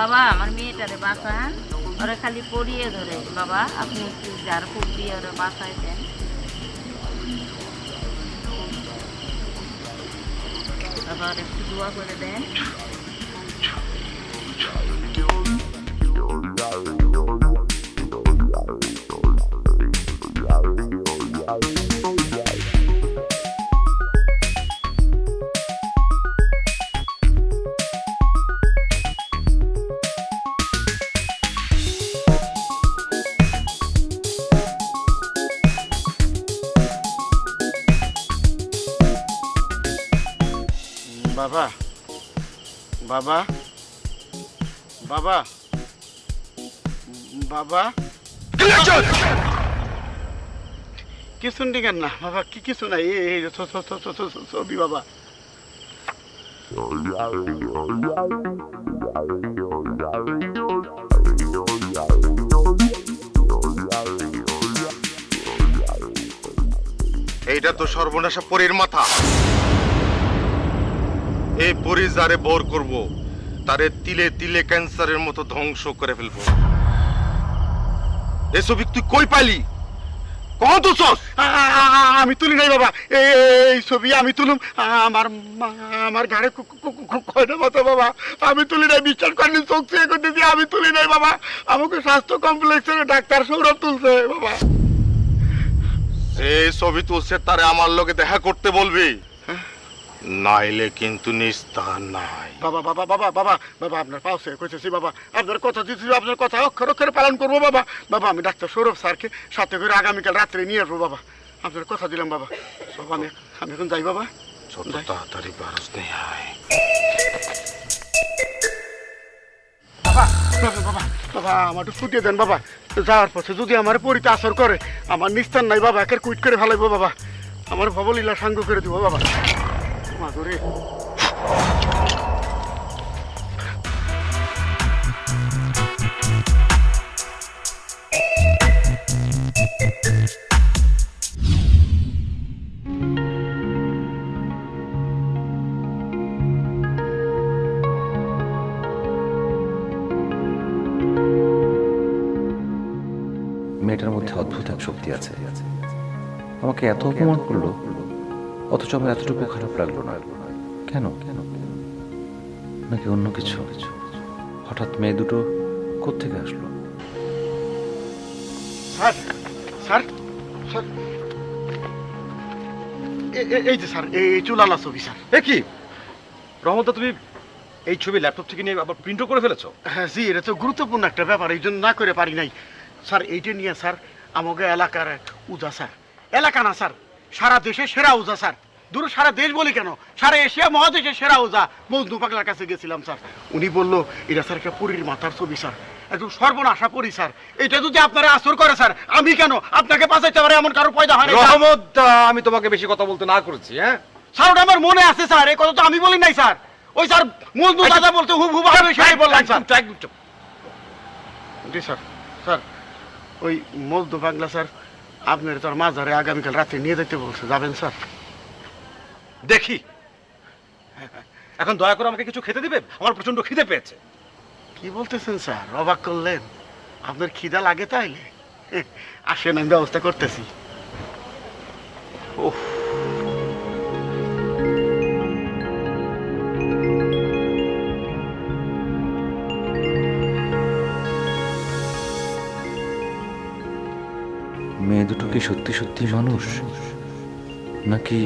বাবা, আমার মেয়েটারে হ্যাঁ ওরা খালি পড়িয়ে ধরে। বাবা, আপনি একটু যার ফুক দিয়ে ওরা বাসায় দেন। বাবা একটু দোয়া করে দেন। বাবা বাবা বাবা বাবা। কিছু দিকেন না? বাবা কি কিছু নাই এই ছবি বাবা। এইটা তো সর্বনাশা পরীর মাথা। এই পরি যারে বোর করব তারে তিলে তিলে ক্যান্সারের মতো ধ্বংস করে ফেলব। এ ছবি তুই কই পাইলি? কখন তো চস আ- আ- আ- আমি তুলি নাই বাবা। এই ছবি আমি তুলুম। আমার আমার ঘাড়ে কয়টা মতো বাবা। আমি তুলি নাই বিশ্বাস করেনি চোখ করতেছি আমি তুলি নাই বাবা। আমাকে স্বাস্থ্য কমপ্লেক্সের ডাক্তার সৌরভ তুলছে বাবা। সে ছবি তুলছে তারে আমার লোকে দেখা করতে বলবি। নাইলে কিন্তু নিস্তার নাই। বাবা বাবা বাবা বাবা বাবা আপনার পাশে কইতেছি বাবা আপনার কথা দিচ্ছি আপনার কথা অক্ষর অক্ষরে পালন করব বাবা। বাবা আমি ডাক্তার সৌরভ স্যারকে সাথে করে আগামীকাল রাত্রে নিয়ে আসব বাবা। আপনার কথা দিলাম বাবা। বাবা আমি আমি এখন যাই বাবা। যত তাড়াতাড়ি পারস নেই আয়। বাবা বাবা বাবা আমার একটু ছুটিয়ে দেন বাবা। যাওয়ার পথে যদি আমার পরিতে আসর করে আমার নিস্তার নাই বাবা একের কুইট করে ফেলাইবো বাবা। আমার ভবলীলা সাঙ্গ করে দিব বাবা। মা মেয়েটার মধ্যে অদ্ভুত এক শক্তি আছে। আমাকে এত অপমান করল। অথচ আমার এতটুকু খারাপ লাগল না। কেন? কেন নাকি অন্য কিছু? হঠাৎ মেয়ে দুটো কোত্থেকে আসলো? Sir sir sir. এই যে স্যার এই চুলালা ছবি স্যার। এ কি? রহমত তুমি এই ছবি ল্যাপটপ থেকে নিয়ে আবার প্রিন্টও করে ফেলেছো? হ্যাঁ জি এটা তো গুরুত্বপূর্ণ একটা ব্যাপার এই জন্য না করে পারি নাই। স্যার এইটা নিয়ে স্যার আমাকে এলাকার এক উজা স্যার। এলাকা না স্যার সারা দেশে সেরা উজা স্যার। দূর সারা দেশ বলি কেন? সারা এশিয়া মহাদেশে সেরা উজা মজনু পাগলার কাছে গেছিলাম স্যার। উনি বলল এটা স্যার একটা পুরীর মাথার ছবি স্যার। একদম সর্বনাশা পরি স্যার। এটা যদি আপনারা আসর করে স্যার আমি কেন? আপনাকে বাঁচাইতে পারে এমন কারও পয়দা হয় রহমত আমি তোমাকে বেশি কথা বলতে না করেছি হ্যাঁ? স্যার ওটা আমার মনে আছে স্যার। এই কথা তো আমি বলি নাই স্যার। ওই স্যার মজনু দাদা বলতে হুব হুব আমি সেটাই বললাম স্যার। জি স্যার। স্যার ওই মজদু বাংলা স্যার আপনার তোর ধরে আগামীকাল রাতে নিয়ে যেতে বলছে যাবেন স্যার। দেখি। এখন দয়া করে আমাকে কিছু খেতে দিবে আমার প্রচণ্ড খিদে পেয়েছে। কি বলতেছেন স্যার? অবাক করলেন। আপনার খিদা লাগে তাইলে? আসেন আমি ব্যবস্থা করতেছি। দুটো কি সত্যি সত্যি মানুষ? নাকি